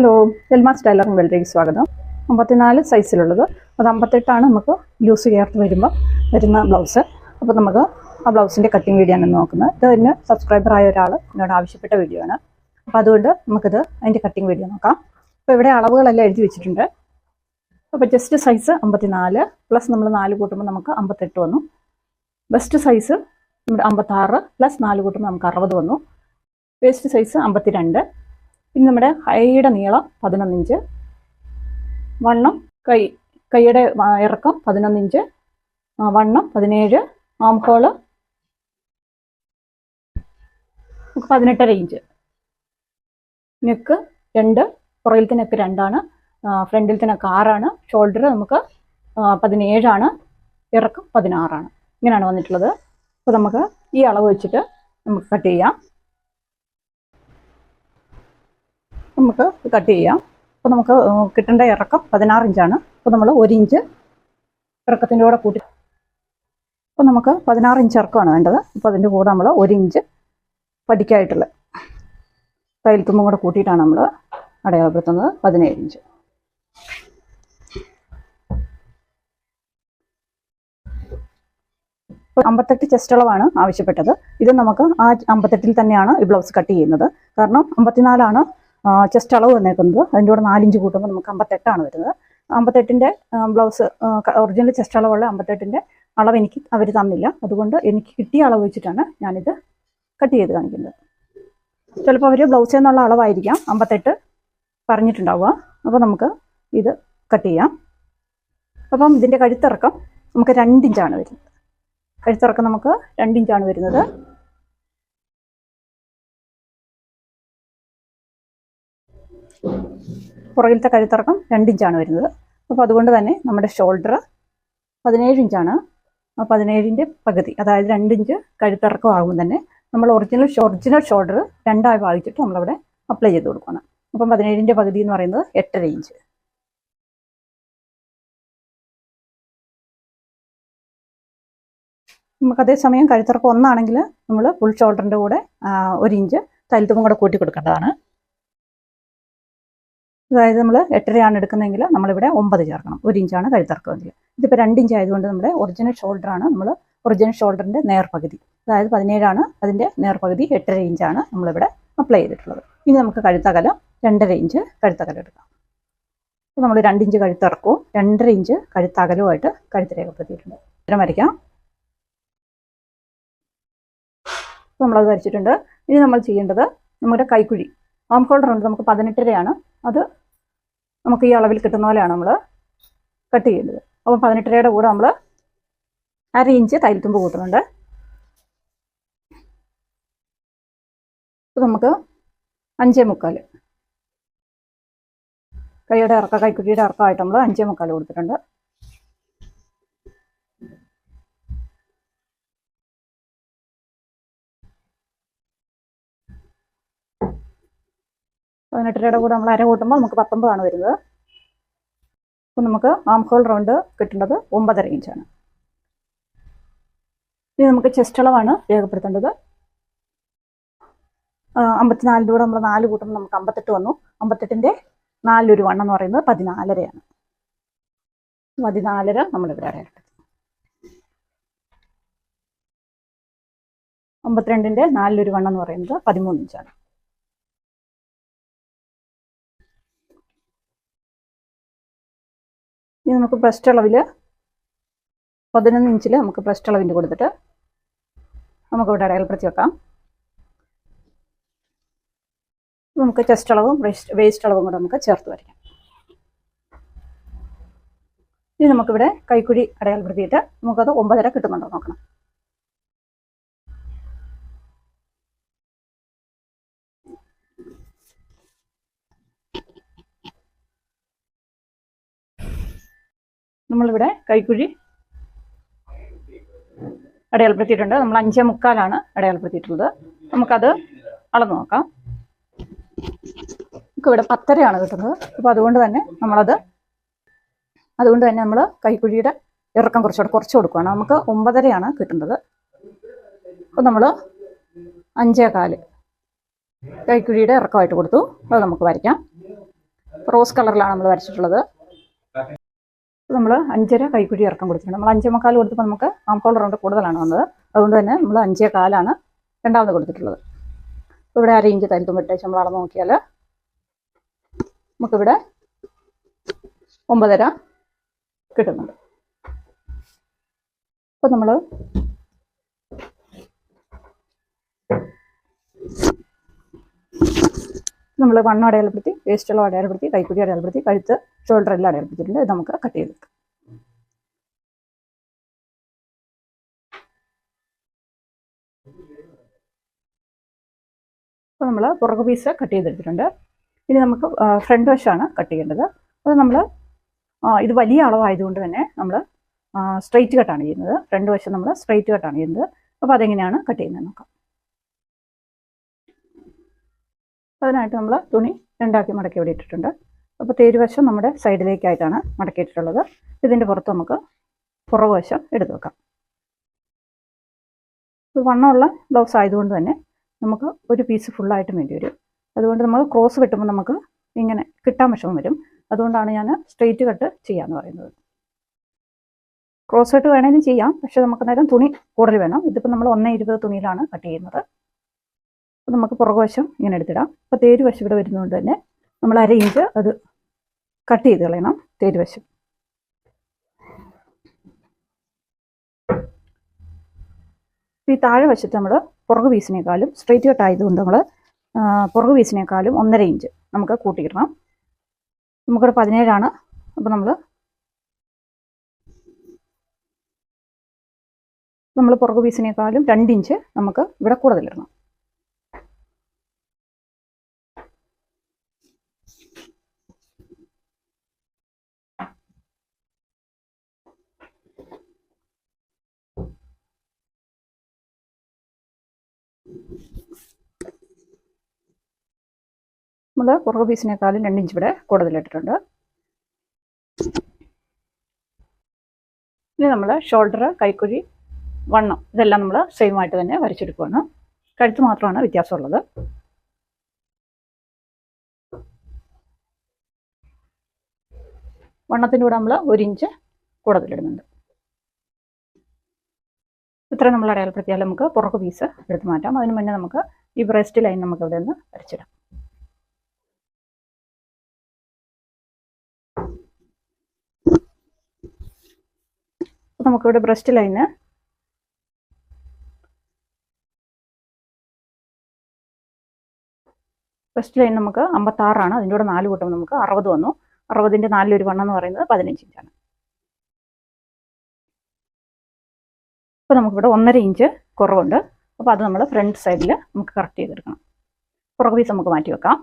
Hello എൽമാസ് tailoring വെൽഡിലേക്ക് സ്വാഗതം. അമ്പത്തിനാല് സൈസിലുള്ളത് അത് അമ്പത്തെട്ടാണ് നമുക്ക് ലൂസ് ചേർത്ത് വരുമ്പോൾ വരുന്ന ബ്ലൗസ് അപ്പോൾ നമുക്ക് ആ ബ്ലൗസിന്റെ കട്ടിങ് വീഡിയോ ആണ് നോക്കുന്നത്. ഇത് തന്നെ സബ്സ്ക്രൈബർ ആയ ഒരാൾ എന്നോട് ആവശ്യപ്പെട്ട വീഡിയോ ആണ്. അപ്പോൾ അതുകൊണ്ട് നമുക്കിത് അതിന്റെ കട്ടിങ് വീഡിയോ നോക്കാം. അപ്പോൾ ഇവിടെ അളവുകളെല്ലാം എഴുതി വെച്ചിട്ടുണ്ട്. അപ്പോൾ ജസ്റ്റ് സൈസ് അമ്പത്തിനാല് പ്ലസ് നമ്മൾ നാല് കൂട്ടുമ്പോൾ നമുക്ക് അമ്പത്തെട്ട് വന്നു. ബെസ്റ്റ് സൈസ് നമ്മുടെ അമ്പത്താറ് പ്ലസ് നാല് കൂട്ടുമ്പോൾ നമുക്ക് അറുപത് വന്നു. വേസ്റ്റ് സൈസ് അമ്പത്തിരണ്ട് പിന്നെ നമ്മുടെ കൈയുടെ നീളം പതിനൊന്ന് ഇഞ്ച് വണ്ണം കൈ കൈയുടെ ഇറക്കം പതിനൊന്ന് ഇഞ്ച് വണ്ണം പതിനേഴ്. ആം ഹോൾ പതിനെട്ടര ഇഞ്ച്. നെക്ക് രണ്ട് പുറകിലത്തെ നെക്ക് രണ്ടാണ്. ഫ്രണ്ടിലത്തെ നെക്ക് ആറാണ്. ഷോൾഡർ നമുക്ക് പതിനേഴാണ്. ഇറക്കം പതിനാറാണ്. ഇങ്ങനെയാണ് വന്നിട്ടുള്ളത്. അപ്പോൾ നമുക്ക് ഈ അളവ് വെച്ചിട്ട് നമുക്ക് കട്ട് ചെയ്യാം. നമുക്ക് കട്ട് ചെയ്യാം. അപ്പോൾ നമുക്ക് കിട്ടേണ്ട ഇറക്കം പതിനാറ് ഇഞ്ചാണ്. അപ്പോൾ നമ്മൾ ഒരു ഇഞ്ച് ഇറക്കത്തിന്റെ കൂടെ കൂട്ടി അപ്പോൾ നമുക്ക് പതിനാറ് ഇഞ്ച് ഇറക്കമാണ് വേണ്ടത്. അപ്പോൾ അതിന്റെ കൂടെ നമ്മൾ ഒരു ഇഞ്ച് പടിക്കായിട്ടുള്ള തയ്യൽത്തുമ്പും കൂടെ കൂട്ടിയിട്ടാണ് നമ്മൾ അടയാളപ്പെടുത്തുന്നത്. പതിനേഴ് ഇഞ്ച്. അമ്പത്തെട്ട് ചെസ്റ്റ് അളവാണ് ആവശ്യപ്പെട്ടത്. ഇത് നമുക്ക് ആ അമ്പത്തെട്ടിൽ തന്നെയാണ് ഈ ബ്ലൗസ് കട്ട് ചെയ്യുന്നത്. കാരണം അമ്പത്തിനാലാണ് ചെസ്റ്റ് അളവ് വന്നേക്കുന്നത് അതിന്റെ കൂടെ നാലിഞ്ച് കൂട്ടുമ്പോൾ നമുക്ക് അമ്പത്തെട്ടാണ് വരുന്നത്. അമ്പത്തെട്ടിന്റെ ബ്ലൗസ് ഒറിജിനൽ ചെസ്റ്റ് അളവുള്ള അമ്പത്തെട്ടിന്റെ അളവ് എനിക്ക് അവർ തന്നില്ല. അതുകൊണ്ട് എനിക്ക് കിട്ടിയ അളവ് വെച്ചിട്ടാണ് ഞാനിത് കട്ട് ചെയ്ത് കാണിക്കുന്നത്. ചിലപ്പോൾ അവർ ബ്ലൗസിൽ നിന്നുള്ള അളവായിരിക്കാം. അമ്പത്തെട്ട് പറഞ്ഞിട്ടുണ്ടാവുക. അപ്പോൾ നമുക്ക് ഇത് കട്ട് ചെയ്യാം. അപ്പം ഇതിന്റെ കഴുത്തിറക്കം നമുക്ക് രണ്ടിഞ്ചാണ് വരുന്നത്. കഴുത്തിറക്കം നമുക്ക് രണ്ടിഞ്ചാണ് വരുന്നത്. പുറകിലത്തെ കഴുത്തിറക്കം രണ്ടിഞ്ചാണ് വരുന്നത്. അപ്പോൾ അതുകൊണ്ട് തന്നെ നമ്മുടെ ഷോൾഡർ പതിനേഴ് ഇഞ്ചാണ് ആ പതിനേഴിന്റെ പകുതി അതായത് രണ്ടിഞ്ച് കഴുത്തിറക്കം ആകുമ്പോൾ തന്നെ നമ്മൾ ഒറിജിനൽ ഒറിജിനൽ ഷോൾഡർ രണ്ടായി വായിച്ചിട്ട് നമ്മളവിടെ അപ്ലൈ ചെയ്ത് കൊടുക്കണം. അപ്പം പതിനേഴിന്റെ പകുതി എന്ന് പറയുന്നത് എട്ടര ഇഞ്ച് നമുക്ക് അതേസമയം കഴുത്തിറക്കം ഒന്നാണെങ്കിൽ നമ്മൾ ഫുൾ ഷോൾഡറിന്റെ കൂടെ ഒരു ഇഞ്ച് തൈലത്തുമ്പം കൂടെ കൂട്ടി കൊടുക്കേണ്ടതാണ്. അതായത് നമ്മൾ എട്ടരയാണ് എടുക്കുന്നതെങ്കിൽ നമ്മളിവിടെ ഒമ്പത് ചേർക്കണം. ഒരു ഇഞ്ചാണ് കഴുത്തിറക്കമെങ്കിൽ ഇതിപ്പോൾ രണ്ട് ഇഞ്ച് ആയതുകൊണ്ട് നമ്മുടെ ഒറിജിനൽ ഷോൾഡറാണ് നമ്മൾ ഒറിജിനൽ ഷോൾഡറിന്റെ നേർപകുതി. അതായത് പതിനേഴാണ് അതിന്റെ നേർപകുതി എട്ടര ഇഞ്ചാണ് നമ്മളിവിടെ അപ്ലൈ ചെയ്തിട്ടുള്ളത്. ഇനി നമുക്ക് കഴുത്തകലം രണ്ടര ഇഞ്ച് കഴുത്തകലം എടുക്കാം. അപ്പോൾ നമ്മൾ രണ്ട് ഇഞ്ച് കഴുത്തിറക്കവും രണ്ടര ഇഞ്ച് കഴുത്തകലവുമായിട്ട് കഴുത്ത് രേഖപ്പെടുത്തിയിട്ടുണ്ട്. ഇത്തരം വരയ്ക്കാം. നമ്മളത് വരച്ചിട്ടുണ്ട്. ഇനി നമ്മൾ ചെയ്യേണ്ടത് നമ്മുടെ കൈക്കുഴി. ആം ഹോൾഡർ ഉണ്ട്. നമുക്ക് പതിനെട്ടരയാണ്. അത് നമുക്ക് ഈ അളവിൽ കിട്ടുന്ന പോലെയാണ് നമ്മൾ കട്ട് ചെയ്യേണ്ടത്. അപ്പോൾ പതിനെട്ടരയുടെ കൂടെ നമ്മൾ അര ഇഞ്ച് തൈൽത്തുമ്പ് കൂട്ടുന്നുണ്ട്. നമുക്ക് അഞ്ചേ മുക്കാൽ കൈയുടെ ഇറക്ക കൈക്കുട്ടിയുടെ ഇറക്കമായിട്ട് നമ്മൾ അഞ്ചേ മുക്കാൽ കൊടുത്തിട്ടുണ്ട്. പതിനെട്ടരയുടെ കൂടെ നമ്മൾ അര കൂട്ടുമ്പോൾ നമുക്ക് പത്തൊമ്പതാണ് വരുന്നത്. അപ്പോൾ നമുക്ക് ആം ഹോൾ റൗണ്ട് കിട്ടേണ്ടത് ഒമ്പതര ഇഞ്ചാണ് ഇനി നമുക്ക് ചെസ്റ്റ് അളവാണ് രേഖപ്പെടുത്തേണ്ടത്. അമ്പത്തിനാലിലൂടെ നമ്മൾ നാല് കൂട്ടുമ്പോൾ നമുക്ക് അമ്പത്തെട്ട് വന്നു. അമ്പത്തെട്ടിന്റെ നാലൊരു വണ്ണം എന്ന് പറയുന്നത് പതിനാലരയാണ്. പതിനാലര നമ്മളിവിടെ അടയാളപ്പെടുത്തി. അമ്പത്തിരണ്ടിന്റെ നാലിലൊരു വണ്ണം എന്ന് പറയുന്നത് പതിമൂന്ന് ഇഞ്ചാണ് ഇനി നമുക്ക് ബ്രസ്റ്റ് അളവിൽ പതിനൊന്ന് ഇഞ്ചിൽ നമുക്ക് ബ്രസ്റ്റ് അളവിന്റെ കൊടുത്തിട്ട് നമുക്കിവിടെ അടയാളപ്പെടുത്തി വെക്കാം. നമുക്ക് ചെസ്റ്റ് അളവും വേസ്റ്റ് വേസ്റ്റ് അളവും കൂടെ നമുക്ക് ചേർത്ത് വരയ്ക്കാം. ഇനി നമുക്കിവിടെ കൈക്കുഴി അടയാളപ്പെടുത്തിയിട്ട് നമുക്കത് ഒമ്പതര കിട്ടുന്നുണ്ടോ നോക്കണം. നമ്മളിവിടെ കൈക്കുഴി അടയാളപ്പെടുത്തിയിട്ടുണ്ട്. നമ്മൾ അഞ്ചേ മുക്കാലാണ് അടയാളപ്പെടുത്തിയിട്ടുള്ളത്. നമുക്കത് അളന്ന് നോക്കാം. നമുക്ക് ഇവിടെ പത്തരയാണ് കിട്ടുന്നത്. അപ്പോൾ അതുകൊണ്ട് തന്നെ നമ്മളത് അതുകൊണ്ട് തന്നെ നമ്മൾ കൈക്കുഴിയുടെ ഇറക്കം കുറച്ചുകൂടെ കുറച്ച് കൊടുക്കുകയാണ് നമുക്ക് ഒമ്പതരയാണ് കിട്ടുന്നത്. അപ്പോൾ നമ്മൾ അഞ്ചേ കാൽ കൈക്കുഴിയുടെ ഇറക്കമായിട്ട് കൊടുത്തു. അത് നമുക്ക് വരയ്ക്കാം. റോസ് കളറിലാണ് നമ്മൾ വരച്ചിട്ടുള്ളത്. നമ്മൾ അഞ്ചര കൈക്കുഴി ഇറക്കം കൊടുത്തിട്ടുണ്ട്. നമ്മൾ അഞ്ചേ മുക്കാൽ കൊടുത്തപ്പോൾ നമുക്ക് ആം റൗണ്ട് കൂടുതലാണ് വന്നത്. അതുകൊണ്ട് തന്നെ നമ്മൾ അഞ്ചേ കാലാണ് രണ്ടാമത് കൊടുത്തിട്ടുള്ളത്. ഇവിടെ അര ഇഞ്ച് തരുത്തും വിട്ടേച്ച് നമ്മൾ അളന്ന് നോക്കിയാൽ നമുക്കിവിടെ ഒമ്പതര കിട്ടുന്നുണ്ട്. അപ്പോൾ നമ്മൾ നമ്മൾ വണ്ണം അടയാളപ്പെടുത്തി വേസ്റ്റുള്ള അടയാളപ്പെടുത്തി കൈക്കുടി അടയാളപ്പെടുത്തി കഴുത്ത് ഷോൾഡർ എല്ലാം അടയാളപ്പെടുത്തിയിട്ടുണ്ട്. ഇത് നമുക്ക് കട്ട് ചെയ്തെടുക്കാം അപ്പോൾ നമ്മൾ പുറകു പീസ് കട്ട് ചെയ്തെടുത്തിട്ടുണ്ട്. ഇനി നമുക്ക് ഫ്രണ്ട് വശമാണ് കട്ട് ചെയ്യേണ്ടത്. അത് നമ്മൾ ഇത് വലിയ അളവായതുകൊണ്ട് തന്നെ നമ്മൾ സ്ട്രെയിറ്റ് കട്ടാണ് ചെയ്യുന്നത്. ഫ്രണ്ട് വശം നമ്മൾ സ്ട്രെയിറ്റ് കട്ടാണ് ചെയ്യുന്നത്. അപ്പോൾ അതെങ്ങനെയാണ് കട്ട് ചെയ്യുന്നത് നോക്കാം. അതിനായിട്ട് നമ്മൾ തുണി രണ്ടാക്കി മടക്കി ഇവിടെ ഇട്ടിട്ടുണ്ട്. അപ്പോൾ തേരുവശം നമ്മുടെ സൈഡിലേക്കായിട്ടാണ് മടക്കിയിട്ടുള്ളത്. ഇതിന്റെ പുറത്ത് നമുക്ക് പുറകുവശം എടുത്ത് വെക്കാം. വണ്ണമുള്ള ബ്ലൗസ് ആയതുകൊണ്ട് തന്നെ നമുക്ക് ഒരു പീസ് ഫുള്ളായിട്ടും വേണ്ടി വരും. അതുകൊണ്ട് നമ്മൾ ക്രോസ് വെട്ടുമ്പോൾ നമുക്ക് ഇങ്ങനെ കിട്ടാൻ വിഷമം വരും. അതുകൊണ്ടാണ് ഞാൻ സ്ട്രെയിറ്റ് കട്ട് ചെയ്യാമെന്ന് പറയുന്നത്. ക്രോസ് കട്ട് വേണമെങ്കിലും ചെയ്യാം. പക്ഷേ നമുക്ക് നേരം തുണി കൂടുതൽ വേണം. ഇതിപ്പോൾ നമ്മൾ ഒന്നേ ഇരുപത് തുണിയിലാണ് കട്ട് ചെയ്യുന്നത്. അപ്പോൾ നമുക്ക് പുറകുവശം ഇങ്ങനെ എടുത്തിടാം. അപ്പോൾ തേര് വശം ഇവിടെ വരുന്നതുകൊണ്ട് തന്നെ നമ്മൾ അര ഇഞ്ച് അത് കട്ട് ചെയ്ത് കളയണം തേര് വശം. ഈ താഴെ വശത്ത് നമ്മൾ പുറകു പീസിനേക്കാളും സ്ട്രെയിറ്റ് കട്ട് ആയതുകൊണ്ട് നമ്മൾ പുറകു പീസിനേക്കാളും ഒന്നര ഇഞ്ച് നമുക്ക് കൂട്ടിയിടണം. നമുക്കിവിടെ പതിനേഴാണ്. അപ്പോൾ നമ്മൾ നമ്മൾ പുറകു പീസിനേക്കാളും രണ്ട് ഇഞ്ച് നമുക്ക് ഇവിടെ കൂടുതലിടണം. നമ്മൾ കുറവ് പീസിനേക്കാളും രണ്ട് ഇഞ്ച് ഇവിടെ കൂടുതലിട്ടിട്ടുണ്ട്. ഇനി നമ്മൾ ഷോൾഡർ കൈക്കുഴി വണ്ണം ഇതെല്ലാം നമ്മൾ സെയിം ആയിട്ട് തന്നെ വരച്ചെടുക്കുവാണ്. കഴുത്ത് മാത്രമാണ് വ്യത്യാസമുള്ളത്. വണ്ണത്തിന്റെ കൂടെ നമ്മൾ ഒരു ഇഞ്ച് കൂടുതലിടുന്നുണ്ട്. ഇത്ര നമ്മൾ അടയാളപ്പെടുത്തിയാൽ നമുക്ക് പുറക്ക് പീസ് എടുത്ത് മാറ്റാം. അതിന് മുന്നേ നമുക്ക് ഈ ബ്രസ്റ്റ് ലൈൻ നമുക്ക് ഇവിടെ നിന്ന് വരച്ചിടാം. നമുക്കിവിടെ ബ്രസ്റ്റ് ലൈന് ബ്രസ്റ്റ് ലൈൻ നമുക്ക് അമ്പത്താറാണ്. അതിന്റെ കൂടെ നാല് കൂട്ടം നമുക്ക് അറുപത് വന്നു. അറുപതിന്റെ ഒരു വണ്ണം എന്ന് പറയുന്നത് പതിനഞ്ച് ഇഞ്ചാണ് അപ്പോൾ നമുക്കിവിടെ ഒന്നര ഇഞ്ച് കുറവുണ്ട്. അപ്പോൾ അത് നമ്മൾ ഫ്രണ്ട് സൈഡിൽ നമുക്ക് കറക്റ്റ് ചെയ്തെടുക്കണം. പുറകു പീസ് നമുക്ക് മാറ്റി വെക്കാം.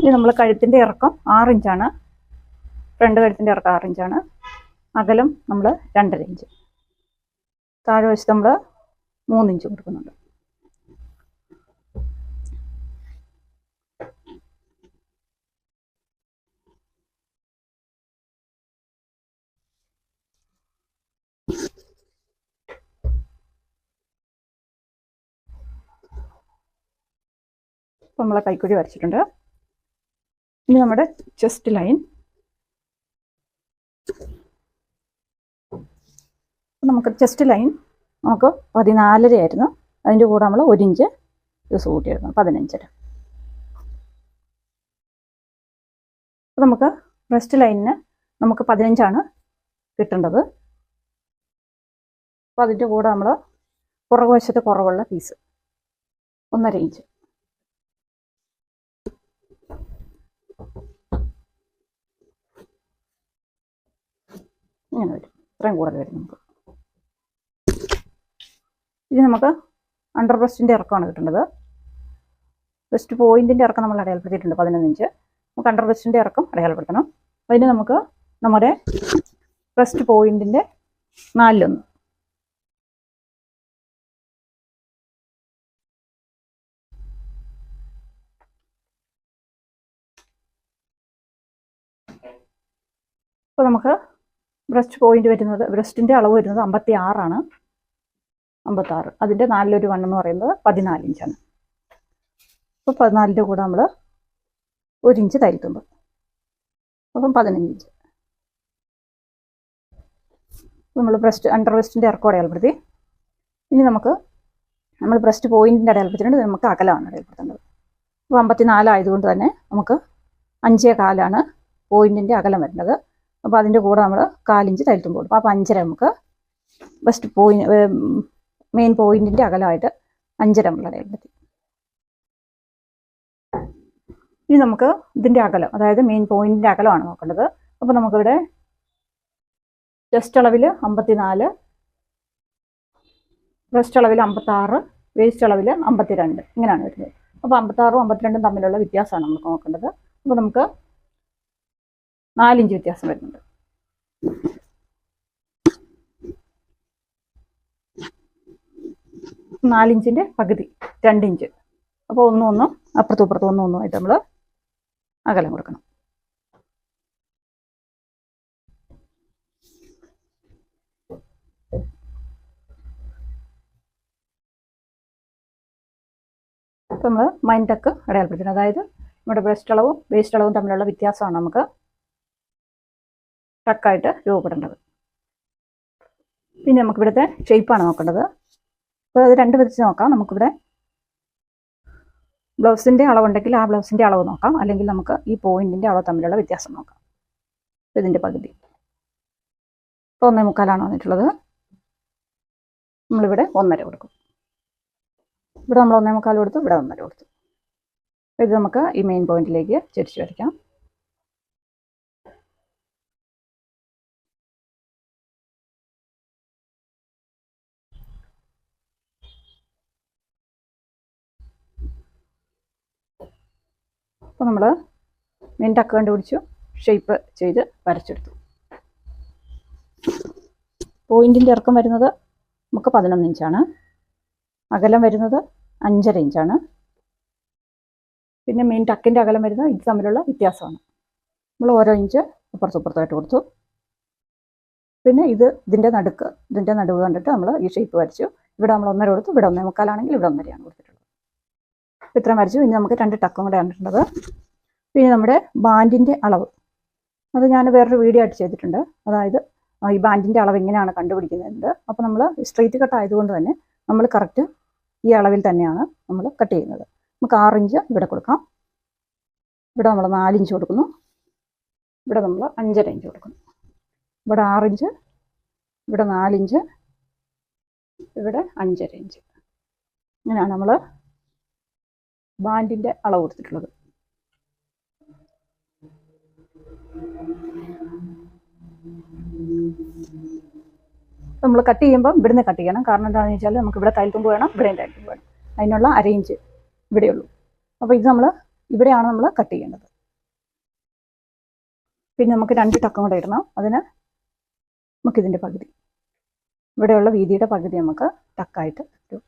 ഇനി നമ്മൾ കഴുത്തിന്റെ ഇറക്കം ആറിഞ്ചാണ്. രണ്ട് ഫ്രണ്ട് കഴുത്തിന്റെ ഇറക്കം ആറിഞ്ചാണ്. അകലം നമ്മൾ രണ്ടര ഇഞ്ച്. താഴെ വശത്ത് നമ്മൾ മൂന്നിഞ്ച് കൊടുക്കുന്നുണ്ട്. നമ്മളെ കൈക്കുഴി വരച്ചിട്ടുണ്ട്. ഇനി നമ്മുടെ ചെസ്റ്റ് ലൈൻ നമുക്ക് ചെസ്റ്റ് ലൈൻ നമുക്ക് പതിനാലര ആയിരുന്നു. അതിന്റെ കൂടെ നമ്മൾ ഒരു ഇഞ്ച് ദിവസം കൂട്ടിയിരുന്നു പതിനഞ്ചര. അപ്പോൾ നമുക്ക് ബ്രസ്റ്റ് ലൈനിന് നമുക്ക് പതിനഞ്ചാണ് കിട്ടേണ്ടത്. അപ്പോൾ അതിന്റെ കൂടെ നമ്മൾ പുറകുവശത്ത് കുറവുള്ള പീസ് ഒന്നര ഇഞ്ച്. ഇങ്ങനെ വരും ഇത്രയും കൂടുതൽ വരും നമുക്ക്. ഇനി നമുക്ക് അണ്ടർ ബ്രസ്റ്റിന്റെ ഇറക്കമാണ് കിട്ടേണ്ടത്. ബ്രസ്റ്റ് പോയിന്റിന്റെ ഇറക്കം നമ്മൾ അടയാളപ്പെടുത്തിയിട്ടുണ്ട് പതിനൊന്ന് ഇഞ്ച് നമുക്ക് അണ്ടർ ബ്രസ്റ്റിന്റെ ഇറക്കം അടയാളപ്പെടുത്തണം. അതിന് നമുക്ക് നമ്മുടെ ബ്രസ്റ്റ് പോയിന്റിന്റെ നാലിലൊന്ന്. അപ്പോൾ നമുക്ക് ബ്രസ്റ്റ് പോയിന്റ് വരുന്നത് ബ്രസ്റ്റിന്റെ അളവ് വരുന്നത് അമ്പത്തി ആറാണ് അമ്പത്താറ് അതിന്റെ നാലിലൊരു വൺ എന്ന് പറയുന്നത് പതിനാല് ഇഞ്ചാണ്. അപ്പോൾ പതിനാലിന്റെ കൂടെ നമ്മൾ ഒരു ഇഞ്ച് തയ്യൽത്തുമ്പ് അപ്പം പതിനഞ്ച് ഇഞ്ച്. നമ്മൾ ബ്രസ്റ്റ് അണ്ടർ ബ്രസ്റ്റിന്റെ ഇറക്കം അടയാളപ്പെടുത്തി. ഇനി നമുക്ക് നമ്മൾ ബ്രസ്റ്റ് പോയിന്റിന്റെ അടയാളപ്പെടുത്തിയിട്ടുണ്ട്. നമുക്ക് അകലമാണ് അടയാളപ്പെടുത്തേണ്ടത്. അപ്പോൾ അമ്പത്തിനാലായതുകൊണ്ട് തന്നെ നമുക്ക് അഞ്ചേ കാലാണ് പോയിന്റിന്റെ അകലം വരുന്നത്. അപ്പോൾ അതിന്റെ കൂടെ നമ്മൾ കാലിഞ്ച് തയ്യൽത്തുമ്പ് കൊടുക്കും അപ്പോൾ അഞ്ചര നമുക്ക് ബെസ്റ്റ് പോയിന്റ് മെയിൻ പോയിന്റിന്റെ അകലമായിട്ട് അഞ്ചര നമ്മൾ ഇനി നമുക്ക് ഇതിന്റെ അകലം അതായത് മെയിൻ പോയിന്റിന്റെ അകലമാണ് നോക്കേണ്ടത്. അപ്പോൾ നമുക്കിവിടെ ചെസ്റ്റ് അളവിൽ അമ്പത്തിനാല് ബ്രസ്റ്റ് അളവിൽ അമ്പത്താറ് വേസ്റ്റ് അളവിൽ അമ്പത്തിരണ്ട് ഇങ്ങനെയാണ് വരുന്നത്. അപ്പോൾ അമ്പത്താറും അമ്പത്തിരണ്ടും തമ്മിലുള്ള വ്യത്യാസമാണ് നമുക്ക് നോക്കേണ്ടത്. അപ്പോൾ നമുക്ക് നാലിഞ്ച് വ്യത്യാസം വരുന്നുണ്ട്. നാലിഞ്ചിന്റെ പകുതി രണ്ടിഞ്ച്. അപ്പോൾ ഒന്നും ഒന്നും അപ്പുറത്തും ഇപ്പുറത്തും ഒന്നും ആയിട്ട് നമ്മൾ അകലം കൊടുക്കണം. നമ്മൾ മൈൻ ടക്ക് അടയാളപ്പെടുത്തുന്നത് അതായത് നമ്മുടെ ബ്രസ്റ്റ് അളവും വേസ്റ്റ് അളവും തമ്മിലുള്ള വ്യത്യാസമാണ് നമുക്ക് ടക്കായിട്ട് രൂപപ്പെടേണ്ടത്. പിന്നെ നമുക്കിവിടുത്തെ ഷേപ്പാണ് നോക്കേണ്ടത്. അപ്പോൾ അത് രണ്ട് വിധത്തിൽ നോക്കാം. നമുക്കിവിടെ ബ്ലൗസിന്റെ അളവുണ്ടെങ്കിൽ ആ ബ്ലൗസിന്റെ അളവ് നോക്കാം. അല്ലെങ്കിൽ നമുക്ക് ഈ പോയിന്റിന്റെ അളവ് തമ്മിലുള്ള വ്യത്യാസം നോക്കാം. ഇതിന്റെ പകുതി. ഇപ്പോൾ ഒന്നേ മുക്കാലാണ് വന്നിട്ടുള്ളത്. നമ്മളിവിടെ ഒന്നര കൊടുക്കും. ഇവിടെ നമ്മൾ ഒന്നേ മുക്കാൽ കൊടുത്തു. ഇവിടെ ഒന്നര കൊടുത്തു. ഇത് നമുക്ക് ഈ മെയിൻ പോയിന്റിലേക്ക് ചെരിച്ചു വരയ്ക്കാം അപ്പോൾ നമ്മൾ മെയിൻ ടക്ക് കണ്ടുപിടിച്ചു ഷേപ്പ് ചെയ്ത് വരച്ചെടുത്തു. പോയിന്റിന്റെ ഇറക്കം വരുന്നത് നമുക്ക് പതിനൊന്ന് ഇഞ്ചാണ് അകലം വരുന്നത് അഞ്ചര ഇഞ്ചാണ് പിന്നെ മെയിൻ ടക്കിന്റെ അകലം വരുന്നത് ഇത് തമ്മിലുള്ള വ്യത്യാസമാണ്. നമ്മൾ ഓരോ ഇഞ്ച് അപ്പുറത്തപ്പുറത്തായിട്ട് കൊടുത്തു. പിന്നെ ഇത് ഇതിന്റെ നടുക്ക് ഇതിന്റെ നടുവ് കണ്ടിട്ട് നമ്മൾ ഈ ഷേപ്പ് വരച്ചു. ഇവിടെ നമ്മൾ ഒന്നര കൊടുത്തു ഇവിടെ ഒന്നേ മുക്കാലാണെങ്കിൽ ഇവിടെ ഒന്നരയാണ് കൊടുത്തിട്ടുള്ളത്. ഇത്രയും വരച്ചു. ഇനി നമുക്ക് രണ്ട് ടക്കും കൂടെ കണ്ടിട്ടുള്ളത് പിന്നെ നമ്മുടെ ബാൻഡിന്റെ അളവ്. അത് ഞാൻ വേറൊരു വീഡിയോ ആയിട്ട് ചെയ്തിട്ടുണ്ട്. അതായത് ഈ ബാൻഡിന്റെ അളവ് എങ്ങനെയാണ് കണ്ടുപിടിക്കുന്നത് അപ്പോൾ നമ്മൾ സ്ട്രെയിറ്റ് കട്ട് ആയതുകൊണ്ട് തന്നെ നമ്മൾ കറക്റ്റ് ഈ അളവിൽ തന്നെയാണ് നമ്മൾ കട്ട് ചെയ്യുന്നത്. നമുക്ക് ആറിഞ്ച് ഇവിടെ കൊടുക്കാം. ഇവിടെ നമ്മൾ നാലിഞ്ച് കൊടുക്കുന്നു. ഇവിടെ നമ്മൾ അഞ്ചര ഇഞ്ച് കൊടുക്കുന്നു. ഇവിടെ ആറിഞ്ച് ഇവിടെ നാലിഞ്ച് ഇവിടെ അഞ്ചര ഇഞ്ച്. ഇങ്ങനെയാണ് നമ്മൾ ബാൻഡിന്റെ അളവ് കൊടുത്തിട്ടുള്ളത്. നമ്മൾ കട്ട് ചെയ്യുമ്പോൾ ഇവിടുന്ന് കട്ട് ചെയ്യണം. കാരണം എന്താണെന്ന് വെച്ചാൽ നമുക്ക് ഇവിടെ തയ്യൽത്തുമ്പ് വേണം ഇവിടെയും തയ്യൽത്തുമ്പ് വേണം. അതിനുള്ള അരയിഞ്ച് ഇവിടെയുള്ളൂ. അപ്പോൾ ഇത് നമ്മൾ ഇവിടെയാണ് നമ്മൾ കട്ട് ചെയ്യേണ്ടത്. പിന്നെ നമുക്ക് രണ്ട് ടക്കം കൂടെ ഇടണം. അതിന് നമുക്കിതിന്റെ പകുതി. ഇവിടെയുള്ള വീതിയുടെ പകുതി നമുക്ക് ടക്കായിട്ട് ഒരു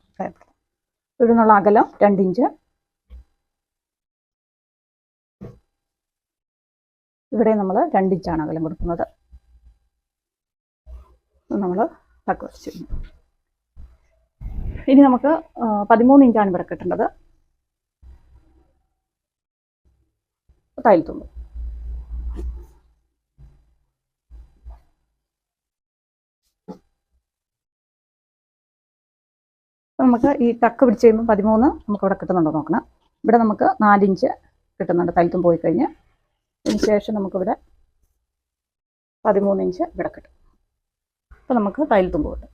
ഇവിടെ നിന്നുള്ള അകലം രണ്ടിഞ്ച് ഇവിടെ നമ്മൾ രണ്ടിഞ്ചാണ് അകലം കൊടുക്കുന്നത്. നമ്മൾ ടക്ക് വരച്ചു ഇനി നമുക്ക് പതിമൂന്ന് ഇഞ്ചാണ് ഇവിടെ കിട്ടേണ്ടത്. തയ്യൽത്തുമ്പ് നമുക്ക് ഈ ടക്ക് പിടിച്ച് കഴിയുമ്പോൾ പതിമൂന്ന് നമുക്ക് ഇവിടെ കിട്ടുന്നുണ്ടോ നോക്കണം. ഇവിടെ നമുക്ക് നാലിഞ്ച് കിട്ടുന്നുണ്ട് തയ്യൽത്തും പോയി കഴിഞ്ഞ്. അതിന് ശേഷം നമുക്കിവിടെ പതിമൂന്ന് ഇഞ്ച് ഇവിടെ കിട്ടും. അപ്പോൾ നമുക്ക് തയ്യൽത്തുമ്പ് കിട്ടും.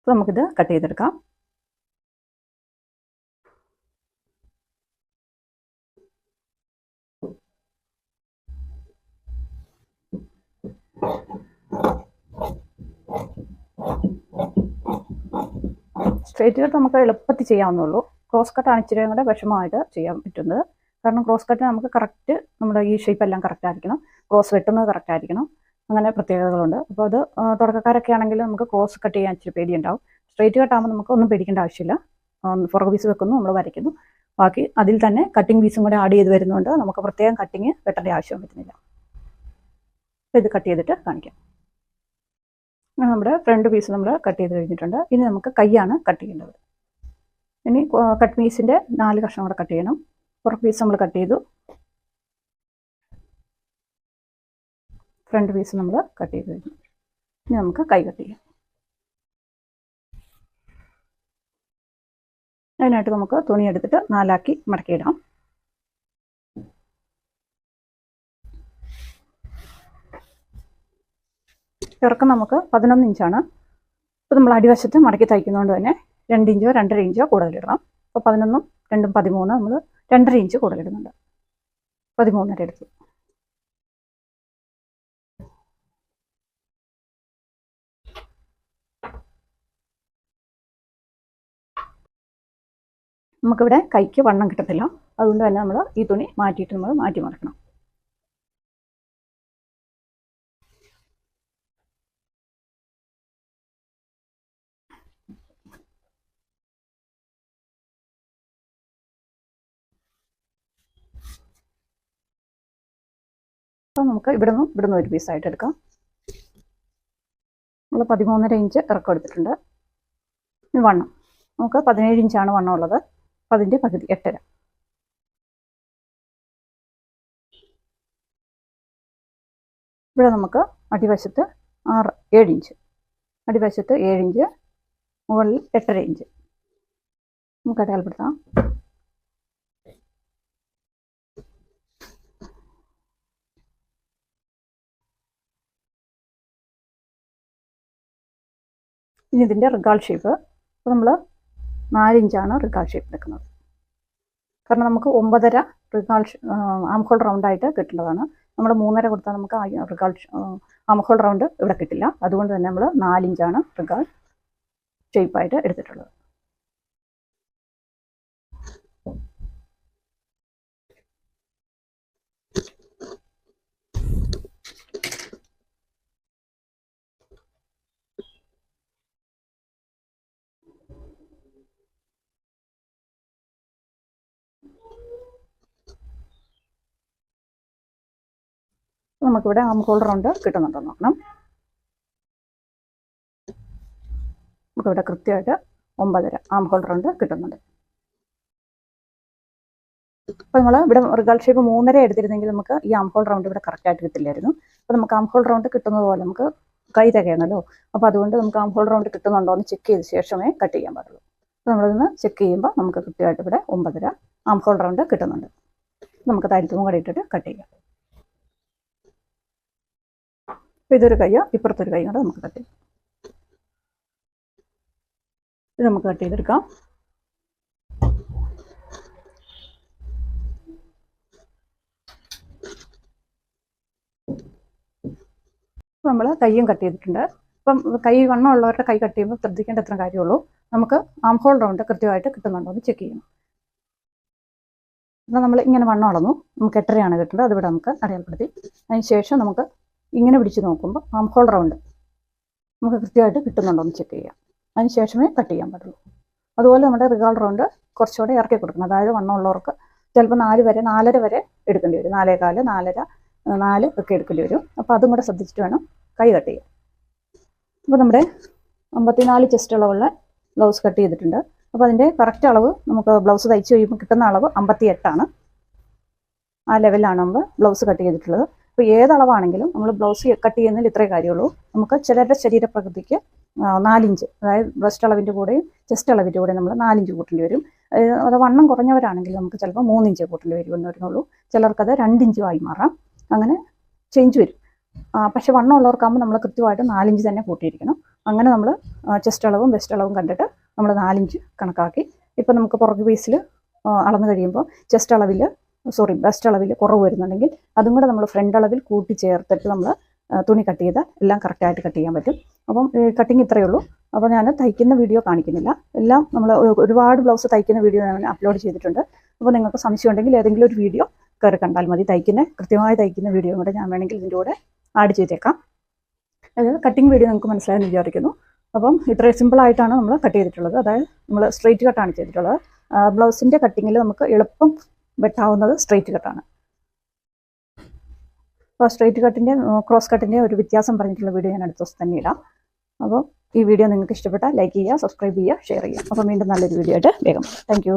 അപ്പോൾ നമുക്കിത് കട്ട് ചെയ്തെടുക്കാം. സ്ട്രേറ്റ് കട്ട് നമുക്ക് എളുപ്പത്തിൽ ചെയ്യാവുന്നുള്ളൂ ക്രോസ് കട്ടാണ് ഇച്ചിരി കൂടെ വിഷമമായിട്ട് ചെയ്യാൻ പറ്റുന്നത്. കാരണം ക്രോസ് കട്ട് നമുക്ക് കറക്റ്റ് നമ്മുടെ ഈ ഷേപ്പ് എല്ലാം കറക്റ്റ് ആയിരിക്കണം. ക്രോസ് വെട്ടുന്നത് കറക്റ്റ് ആയിരിക്കണം. അങ്ങനെ പ്രത്യേകതകളുണ്ട്. അപ്പോൾ അത് തുടക്കക്കാരൊക്കെ ആണെങ്കിൽ നമുക്ക് ക്രോസ് കട്ട് ചെയ്യാൻ ഇച്ചിരി പേടിയുണ്ടാവും. സ്ട്രേറ്റ് കട്ടാകുമ്പോൾ നമുക്ക് ഒന്നും പേടിക്കേണ്ട ആവശ്യമില്ല. പുറകു പീസ് വെക്കുന്നു നമ്മൾ വരയ്ക്കുന്നു. ബാക്കി അതിൽ തന്നെ കട്ടിംഗ് പീസും കൂടെ ആഡ് ചെയ്ത് വരുന്നതുകൊണ്ട് നമുക്ക് പ്രത്യേകം കട്ടിങ് വെട്ടേണ്ട ആവശ്യം വരുന്നില്ല. അപ്പോൾ ഇത് കട്ട് ചെയ്തിട്ട് കാണിക്കാം. നമ്മുടെ ഫ്രണ്ട് പീസ് നമ്മൾ കട്ട് ചെയ്ത് കഴിഞ്ഞിട്ടുണ്ട്. ഇനി നമുക്ക് കൈയാണ് കട്ട് ചെയ്യേണ്ടത്. ഇനി കട്ട് പീസിന്റെ നാല് കഷ്ണം കൂടെ കട്ട് ചെയ്യണം. പുറം പീസ് നമ്മൾ കട്ട് ചെയ്തു. ഫ്രണ്ട് പീസ് നമ്മൾ കട്ട് ചെയ്ത് കഴിഞ്ഞു. ഇനി നമുക്ക് കൈ കട്ട് ചെയ്യാം. അതിനായിട്ട് നമുക്ക് തുണി എടുത്തിട്ട് നാലാക്കി മടക്കിയിടാം ഇറക്കം നമുക്ക് പതിനൊന്ന് ഇഞ്ചാണ്. ഇപ്പോൾ നമ്മൾ അടിവശത്ത് മടക്കി തയ്ക്കുന്നതുകൊണ്ട് തന്നെ രണ്ട് ഇഞ്ചോ രണ്ടര ഇഞ്ചോ കൂടുതലിടണം. അപ്പോൾ പതിനൊന്നും രണ്ടും പതിമൂന്ന് നമ്മൾ രണ്ടര ഇഞ്ച് കൂടുതലിടുന്നുണ്ട്. പതിമൂന്നര എടുത്തു. നമുക്കിവിടെ കൈക്ക് വണ്ണം കിട്ടത്തില്ല. അതുകൊണ്ട് തന്നെ നമ്മൾ ഈ തുണി മാറ്റിയിട്ട് നമ്മൾ മാറ്റി മടക്കണം അപ്പോൾ നമുക്ക് ഇവിടെ നിന്നും ഇവിടെ നിന്ന് ഒരു പീസായിട്ട് എടുക്കാം. നമ്മൾ പതിമൂന്നര ഇഞ്ച് ഇറക്കം എടുത്തിട്ടുണ്ട്. ഇനി വണ്ണം. നമുക്ക് പതിനേഴ് ഇഞ്ചാണ് വണ്ണം ഉള്ളത്. അപ്പം അതിന്റെ പകുതി എട്ടര. ഇവിടെ നമുക്ക് അടിവശത്ത് ആറ് ഏഴ് ഇഞ്ച് അടിവശത്ത് ഏഴ് ഇഞ്ച് മുകളിൽ എട്ടര ഇഞ്ച് നമുക്ക് അടയാളപ്പെടുത്താം. ഇനി ഇതിന്റെ റിഗാൾ ഷേപ്പ്. അപ്പോൾ നമ്മൾ നാലിഞ്ചാണ് റിഗാൾ ഷേപ്പ് എടുക്കുന്നത്. കാരണം നമുക്ക് ഒമ്പതര റിഗാൾ ആംഹോൾ റൗണ്ടായിട്ട് കിട്ടേണ്ടതാണ്. നമ്മൾ മൂന്നര കൊടുത്താൽ നമുക്ക് റിഗാൾ ആംഹോൾ റൗണ്ട് ഇവിടെ കിട്ടില്ല. അതുകൊണ്ട് തന്നെ നമ്മൾ നാലിഞ്ചാണ് റിഗാൾ ഷേപ്പായിട്ട് എടുത്തിട്ടുള്ളത്. നമുക്കിവിടെ ആം ഹോൾ റൗണ്ട് കിട്ടുന്നുണ്ടോ നോക്കണം നമുക്കിവിടെ കൃത്യമായിട്ട് ഒമ്പതര ആം ഹോൾ റൗണ്ട് കിട്ടുന്നുണ്ട്. അപ്പോൾ നമ്മൾ ഇവിടെ റിഗാൾ ഷേപ്പ് മൂന്നര എടുത്തിരുന്നെങ്കിൽ നമുക്ക് ഈ ആം ഹോൾ റൗണ്ട് ഇവിടെ കറക്റ്റായിട്ട് കിട്ടില്ലായിരുന്നു. അപ്പോൾ നമുക്ക് ആം ഹോൾ റൗണ്ട് കിട്ടുന്നത് പോലെ നമുക്ക് കൈ തികയണമല്ലോ അപ്പോൾ അതുകൊണ്ട് നമുക്ക് ആം ഹോൾ റൗണ്ട് കിട്ടുന്നുണ്ടോ എന്ന് ചെക്ക് ചെയ്ത ശേഷമേ കട്ട് ചെയ്യാൻ പാടുള്ളൂ. അപ്പോൾ നമ്മളിന്ന് ചെക്ക് ചെയ്യുമ്പോൾ നമുക്ക് കൃത്യമായിട്ട് ഇവിടെ ഒമ്പതര ആം ഹോൾ റൗണ്ട് കിട്ടുന്നുണ്ട്. നമുക്ക് തരിത്തും കൂടെ ഇട്ടിട്ട് കട്ട് ചെയ്യാം. അപ്പോൾ ഇതൊരു കയ്യോ ഇപ്പുറത്തൊരു കൈ കൂടെ നമുക്ക് കട്ട് ചെയ്യാം. ഇത് നമുക്ക് കട്ട് ചെയ്തെടുക്കാം. നമ്മൾ കൈയും കട്ട് ചെയ്തിട്ടുണ്ട്. അപ്പം കൈ വണ്ണം ഉള്ളവരുടെ കൈ കട്ട് ചെയ്യുമ്പോൾ ശ്രദ്ധിക്കേണ്ട എത്ര കാര്യമുള്ളൂ. നമുക്ക് ആം ഹോൾ റൗണ്ട് കൃത്യമായിട്ട് കിട്ടുന്നുണ്ടോ എന്ന് ചെക്ക് ചെയ്യണം. എന്നാൽ നമ്മൾ ഇങ്ങനെ വണ്ണം അളന്നു. നമുക്ക് എട്ടരയാണ് കിട്ടേണ്ടത്. അതിവിടെ നമുക്ക് അടയാളപ്പെടുത്തി. അതിന് ശേഷം നമുക്ക് ഇങ്ങനെ പിടിച്ച് നോക്കുമ്പോൾ ആം ഹോൾ റൗണ്ട് നമുക്ക് കൃത്യമായിട്ട് കിട്ടുന്നുണ്ടോ എന്ന് ചെക്ക് ചെയ്യാം. അതിന് ശേഷമേ കട്ട് ചെയ്യാൻ പാടുള്ളൂ അതുപോലെ നമ്മുടെ റിഗാൾ റൗണ്ട് കുറച്ചുകൂടെ ഇറക്കി കൊടുക്കണം. അതായത് വണ്ണമുള്ളവർക്ക് ചിലപ്പോൾ നാല് വരെ നാലര വരെ എടുക്കേണ്ടി വരും. നാലേകാൽ നാലര നാല് ഒക്കെ എടുക്കേണ്ടി വരും. അപ്പോൾ അതും കൂടെ ശ്രദ്ധിച്ചിട്ട് വേണം കൈ കട്ട് ചെയ്യാൻ. അപ്പോൾ നമ്മുടെ അമ്പത്തിനാല് ചെസ്റ്റ് അളവുള്ള ബ്ലൗസ് കട്ട് ചെയ്തിട്ടുണ്ട്. അപ്പോൾ അതിന്റെ കറക്റ്റ് അളവ് നമുക്ക് ബ്ലൗസ് തയ്ച്ച് കഴിയുമ്പോൾ കിട്ടുന്ന അളവ് അമ്പത്തി എട്ടാണ് ആ ലെവലാണ് നമ്മൾ ബ്ലൗസ് കട്ട് ചെയ്തിട്ടുള്ളത്. അപ്പോൾ ഏതളവാണെങ്കിലും നമ്മൾ ബ്ലൗസ് കട്ട് ചെയ്യുന്നതിൽ ഇത്രേ കാര്യമുള്ളൂ. നമുക്ക് ചിലരുടെ ശരീരപ്രകൃതിക്ക് നാലിഞ്ച് അതായത് ബ്രസ്റ്റ് അളവിന്റെ കൂടെയും ചെസ്റ്റ് അളവിന്റെ കൂടെയും നമ്മൾ നാലിഞ്ച് കൂട്ടേണ്ടി വരും. അത് വണ്ണം കുറഞ്ഞവരാണെങ്കിൽ നമുക്ക് ചിലപ്പോൾ മൂന്നിഞ്ച് കൂട്ടേണ്ടി വരും എന്ന് വരുന്നുള്ളൂ ചിലർക്കത് രണ്ടിഞ്ചുമായി മാറാം. അങ്ങനെ ചേഞ്ച് വരും. പക്ഷെ വണ്ണം ഉള്ളവർക്കാകുമ്പോൾ നമ്മൾ കൃത്യമായിട്ട് നാലിഞ്ച് തന്നെ കൂട്ടിയിരിക്കണം. അങ്ങനെ നമ്മൾ ചെസ്റ്റ് അളവും വെസ്റ്റ് അളവും കണ്ടിട്ട് നമ്മൾ നാലിഞ്ച് കണക്കാക്കി. ഇപ്പം നമുക്ക് പുറകു പീസിൽ അളന്ന് കഴിയുമ്പോൾ ചെസ്റ്റ് അളവിൽ സോറി ബെസ്റ്റ് അളവിൽ കുറവ് വരുന്നുണ്ടെങ്കിൽ അതും കൂടെ നമ്മൾ ഫ്രണ്ട് അളവിൽ കൂട്ടി ചേർത്തിട്ട് നമ്മൾ തുണി കട്ട് ചെയ്താൽ എല്ലാം കറക്റ്റായിട്ട് കട്ട് ചെയ്യാൻ പറ്റും. അപ്പം കട്ടിങ് ഇത്രയേ ഉള്ളൂ. അപ്പോൾ ഞാൻ തയ്ക്കുന്ന വീഡിയോ കാണിക്കുന്നില്ല. എല്ലാം നമ്മൾ ഒരുപാട് ബ്ലൗസ് തയ്ക്കുന്ന വീഡിയോ ഞാൻ അപ്ലോഡ് ചെയ്തിട്ടുണ്ട്. അപ്പോൾ നിങ്ങൾക്ക് സംശയം ഉണ്ടെങ്കിൽ ഏതെങ്കിലും ഒരു വീഡിയോ കയറി കണ്ടാൽ മതി. തയ്ക്കുന്ന കൃത്യമായി തയ്ക്കുന്ന വീഡിയോ കൂടെ ഞാൻ വേണമെങ്കിൽ ഇതിന്റെ കൂടെ ആഡ് ചെയ്തേക്കാം. അതായത് കട്ടിങ് വീഡിയോ നിങ്ങൾക്ക് മനസ്സിലായെന്ന് വിചാരിക്കുന്നു. അപ്പം ഇത്രയും സിമ്പിളായിട്ടാണ് നമ്മൾ കട്ട് ചെയ്തിട്ടുള്ളത്. അതായത് നമ്മൾ സ്ട്രെയിറ്റ് കട്ടാണ് ചെയ്തിട്ടുള്ളത്. ബ്ലൗസിന്റെ കട്ടിങ്ങിൽ നമുക്ക് എളുപ്പം വെട്ടാവുന്നത് സ്ട്രെയിറ്റ് കട്ടാണ് അപ്പോൾ സ്ട്രെയിറ്റ് കട്ടിന്റെ ക്രോസ് കട്ടിന്റെ ഒരു വ്യത്യാസം പറഞ്ഞിട്ടുള്ള വീഡിയോ ഞാൻ അടുത്ത ദിവസം തന്നെ ഇടാം. അപ്പോൾ ഈ വീഡിയോ നിങ്ങൾക്ക് ഇഷ്ടപ്പെട്ടാൽ ലൈക്ക് ചെയ്യുക സബ്സ്ക്രൈബ് ചെയ്യുക ഷെയർ ചെയ്യുക. അപ്പോൾ വീണ്ടും നല്ലൊരു വീഡിയോ ആയിട്ട് വേഗം താങ്ക്